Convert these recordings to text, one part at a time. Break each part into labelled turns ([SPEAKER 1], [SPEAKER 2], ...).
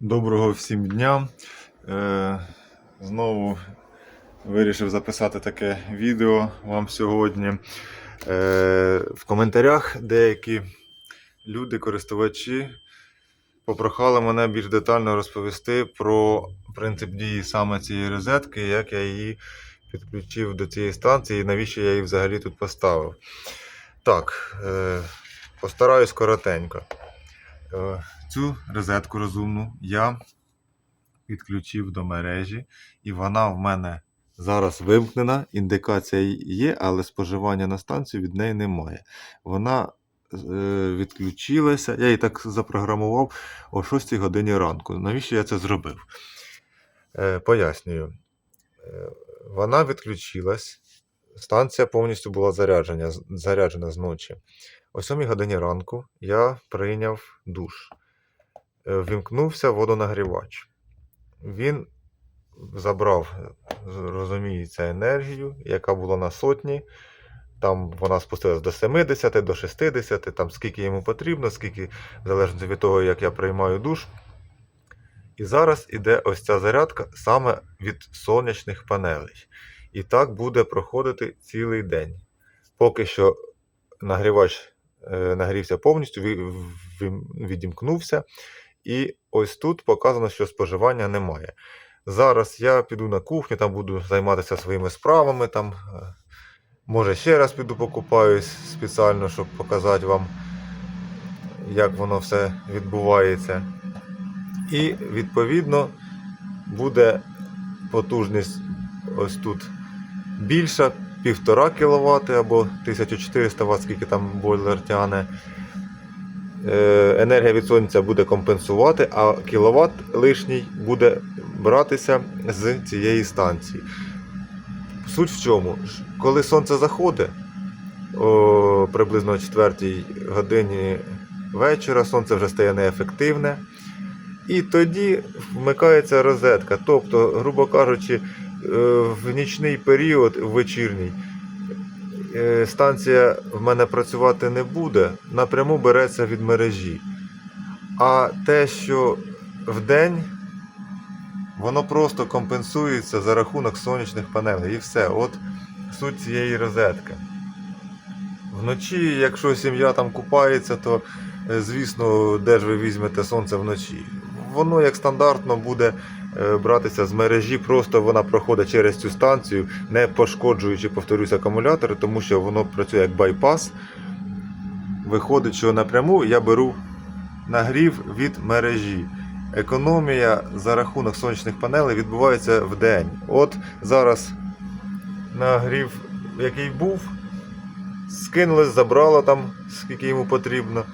[SPEAKER 1] Доброго всім дня. Е, знову вирішив записати таке відео вам сьогодні. Е, в коментарях деякі люди, користувачі, попрохали мене більш детально розповісти про принцип дії саме цієї розетки, як я її підключив до цієї станції і навіщо я її взагалі тут поставив. Так, е, постараюсь коротенько. Цю розетку розумну я підключив до мережі, і вона в мене зараз вимкнена. Індикація є, але споживання на станцію від неї немає. Вона е, відключилася. Я її так запрограмував о 6 годині ранку. Навіщо я це зробив? Е, Пояснюю. Е, Вона відключилась. Станція повністю була заряджена, заряджена зночі. О 7 годині ранку я прийняв душ. Е, Вімкнувся водонагрівач. Він забрав, розуміється, енергію, яка була на сотні. Там вона спустилась до 70, до 60, там скільки йому потрібно, скільки, в залежності від того, як я приймаю душ. І зараз іде ось ця зарядка саме від сонячних панелей. І так буде проходити цілий день. Поки що нагрівач е, нагрівся повністю, ві- ві- відімкнувся. І ось тут показано, що споживання немає. Зараз я піду на кухню, там буду займатися своїми справами. Там, е, може, ще раз піду покупаюсь спеціально, щоб показати вам, як воно все відбувається. І відповідно буде потужність ось тут більша, 1,5 кВт або 1400 Вт, скільки там бойлер тягне. Е, енергія від сонця буде компенсувати, а кіловат лишній буде братися з цієї станції. Суть в чому? Коли сонце заходить о, приблизно о 4 годині вечора, сонце вже стає неефективне. І тоді вмикається розетка. Тобто, грубо кажучи, е, в нічний період, в вечірній, станція в мене працювати не буде, напряму береться від мережі. А те, що вдень, воно просто компенсується за рахунок сонячних панелей. І все. От суть цієї розетки. Вночі, якщо сім'я там купається, то е, звісно, де ж ви візьмете сонце вночі? Воно як стандартно буде е, братися з мережі, просто вона проходить через цю станцію, не пошкоджуючи, повторюсь, акумулятори, тому що воно працює як байпас. Виходить, що напряму я беру нагрів від мережі. Економія за рахунок сонячних панелей відбувається в день. От зараз нагрів, який був, скинули, забрало там, скільки йому потрібно.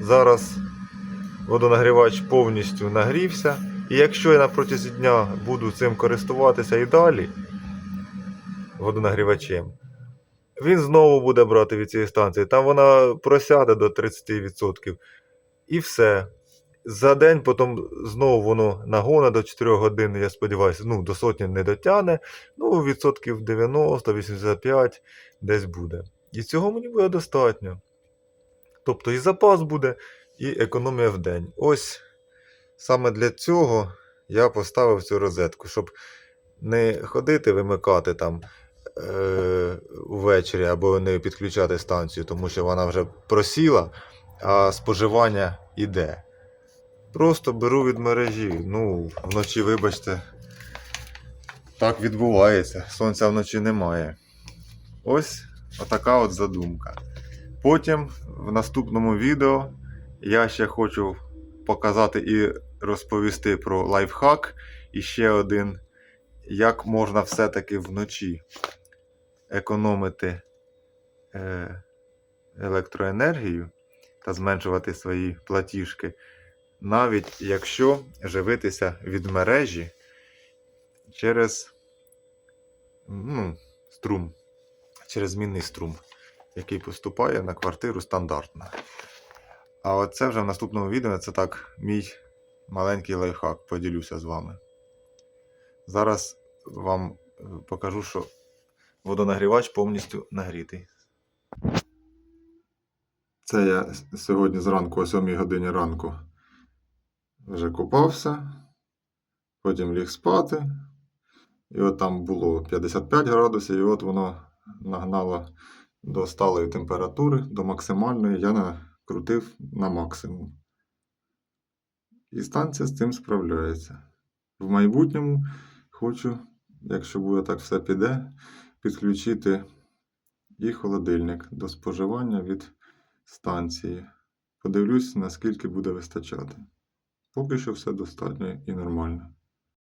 [SPEAKER 1] Зараз водонагрівач повністю нагрівся. І якщо я на протязі дня буду цим користуватися і далі, водонагрівачем, він знову буде брати від цієї станції. Там вона просяде до 30%. І все. За день потім знову воно нагоне до 4 годин, я сподіваюся, ну, до сотні не дотягне. Ну, відсотків 90-85 десь буде. І цього мені буде достатньо. Тобто і запас буде, і економія в день. Ось саме для цього я поставив цю розетку, щоб не ходити вимикати там е- увечері або не підключати станцію, тому що вона вже просіла, а споживання іде. Просто беру від мережі. Ну, вночі, вибачте, так відбувається. Сонця вночі немає. Ось отака от задумка. Потім в наступному відео я ще хочу показати і розповісти про лайфхак. І ще один, як можна все-таки вночі економити е, електроенергію та зменшувати свої платіжки, навіть якщо живитися від мережі через ну, струм, через змінний струм який поступає на квартиру стандартно. А от це вже в наступному відео це так мій маленький лайфхак, поділюся з вами. Зараз вам е, покажу, що водонагрівач повністю нагрітий. Це я сьогодні зранку, о 7 годині ранку, вже купався, потім ліг спати. І от там було 55 градусів, і от воно нагнало до сталої температури, до максимальної. Я накрутив на максимум. І станція з цим справляється. В майбутньому хочу, якщо буде так все піде, підключити і холодильник до споживання від станції. Подивлюсь, наскільки буде вистачати. Поки що все достатньо і нормально.